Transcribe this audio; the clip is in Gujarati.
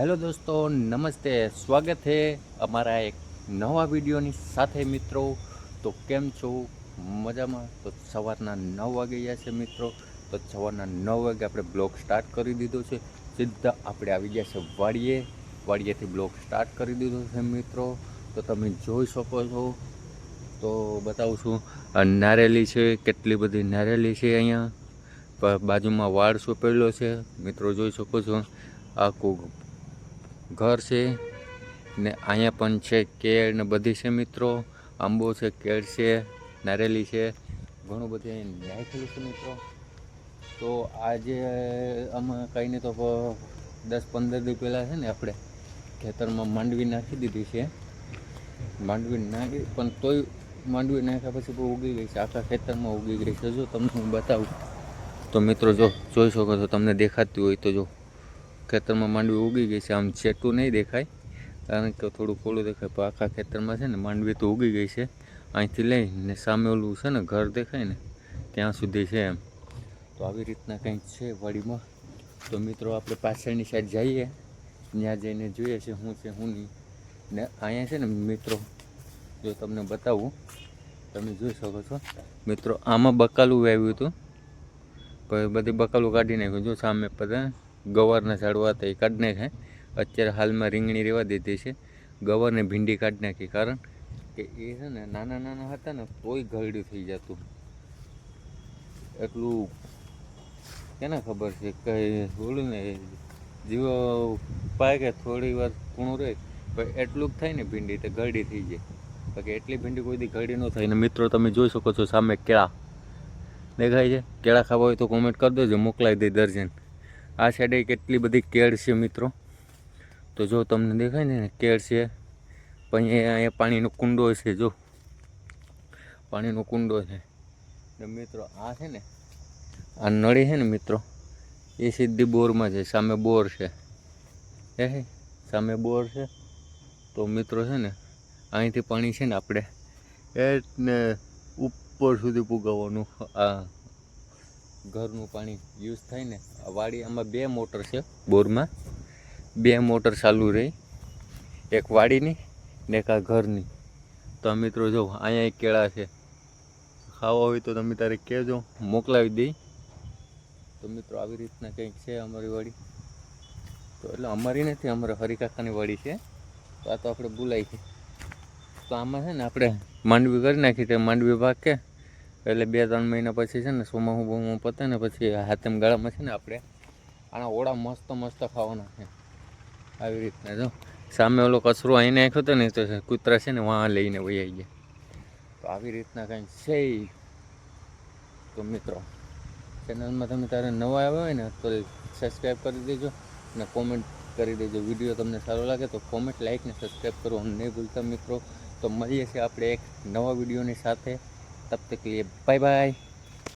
હેલો દોસ્તો, નમસ્તે. સ્વાગત છે અમારા એક નવા વિડીયોની સાથે મિત્રો. તો કેમ છો? મજામાં? તો સવારના નવ વાગે ગયા છે મિત્રો. તો સવારના નવ વાગે આપણે બ્લોગ સ્ટાર્ટ કરી દીધો છે. સીધા આપણે આવી ગયા છે વાડીએ. વાડીએથી બ્લોગ સ્ટાર્ટ કરી દીધો છે મિત્રો. તો તમે જોઈ શકો છો. તો બતાવું છું નારેલી છે, કેટલી બધી નારેલી છે અહીંયા. બાજુમાં વાડ સોંપેલો છે. મિત્રો જોઈ શકો છો. આખું ઘર છે ને અહીંયા પણ છે કેળ ને બધી છે મિત્રો. આંબો છે, કેળ છે, નારેલી છે. ઘણું બધું અહીં નાખેલું છે મિત્રો. તો આજે કંઈ નહીં તો દસ પંદર દિવસ પહેલાં છે ને આપણે ખેતરમાં માંડવી નાખી દીધી છે. માંડવી નાખી, પણ તોય માંડવી નાખ્યા પછી બહુ ઉગી ગઈ છે. આખા ખેતરમાં ઉગી ગઈ છે. જો તમને હું બતાવું. તો મિત્રો જો જોઈ શકો છો, તમને દેખાતી હોય તો જો. ખેતરમાં માંડવી ઉગી ગઈ છે. આમ છેટું નહીં દેખાય, કારણ કે થોડું ખોડું દેખાય, પણ આખા ખેતરમાં છે ને માંડવી તો ઉગી ગઈ છે. અહીંથી લઈને સામે ઓલું છે ને ઘર દેખાય ને, ત્યાં સુધી છે એમ. તો આવી રીતના કંઈક છે વાડીમાં. તો મિત્રો, આપણે પાછળની સાઈડ જઈએ. ત્યાં જઈને જોઈએ છે શું છે, શું નહીં. ને અહીંયા છે ને મિત્રો, જો તમને બતાવું, તમે જોઈ શકો છો. મિત્રો, આમાં બકાલું વાવ્યું હતું. પછી બધી બકાલું કાઢી નાખ્યું. જો સામે બધા ગવારના ઝાડવા હતા એ કાઢી નાખ્યા અત્યારે હાલમાં રીંગણી રહેવા દીધી છે. ગવારને ભીંડી કાઢી નાખી કારણ કે એ છે ને નાના નાના હતા ને તોય ઘરડ્યું થઈ જતું. એટલું કેને ખબર છે કઈ બોલું ને, જીવો પાય કે થોડી વાર કૂણું રહે, પણ એટલું જ થાય ને ભીંડી તો ઘરડી થઈ જાય. બાકી એટલી ભીંડી કોઈ દી ઘરડી ન થાય. ને મિત્રો, તમે જોઈ શકો છો સામે કેળા દેખાય છે. કેળા ખાવા હોય તો કોમેન્ટ કરી દેજો, મોકલાવી દઈ દર્જન આ સાઈડે કેટલી બધી કેળ છે મિત્રો. તો જો તમને દેખાય ને, કેળ છે. પછી અહીંયા પાણીનો કુંડો છે, જો. પાણીનો કુંડો છે. ને મિત્રો, આ છે ને, આ નળી છે ને મિત્રો, એ સીધી બોરમાં છે, સામે બોર છે. હે સામે બોર છે. તો મિત્રો છે ને, અહીંથી પાણી છે ને આપણે એ ઉપર સુધી પુગાવવાનું. આ ઘરનું પાણી યુઝ થાય ને વાડી, આમાં બે મોટર છે બોરમાં. બે મોટર ચાલુ રહી. એક વાડીની ને એક આ ઘરની. તો મિત્રો જો, અહીંયા કેળા છે. ખાવા હોય તો તમે તારે કહેજો, મોકલાવી દઈ. તો મિત્રો આવી રીતના કંઈક છે અમારી વાડી. તો એટલે અમારી નથી, અમારા હરિકાકાની વાડી છે. તો આ તો આપણે બોલાય છે. તો આમાં છે ને આપણે માંડવી કરી નાખી તે માંડવી પાકે એટલે બે ત્રણ મહિના પછી છે ને સોમાહું બોમું પતે ને પછી હાથેમ ગાળામાં છે ને આપણે આના ઓળા મસ્ત મસ્ત ખાવાના છે. આવી રીતના જો. સામે ઓલો કચરો અહીં નાખ્યો હતો ને તો કૂતરા છે ને વાં લઈને વહી આવી ગયા. તો આવી રીતના કંઈ છે તો મિત્રો, ચેનલમાં તમે તારે નવા આવ્યા હોય ને તો સબસ્ક્રાઈબ કરી દેજો અને કોમેન્ટ કરી દેજો. વીડિયો તમને સારો લાગે તો કોમેન્ટ લાઈક ને સબસ્ક્રાઈબ કરવાનું નહીં ભૂલતા મિત્રો. તો મળીએ છીએ આપણે એક નવા વિડીયોની સાથે. tập thực liệp bye bye.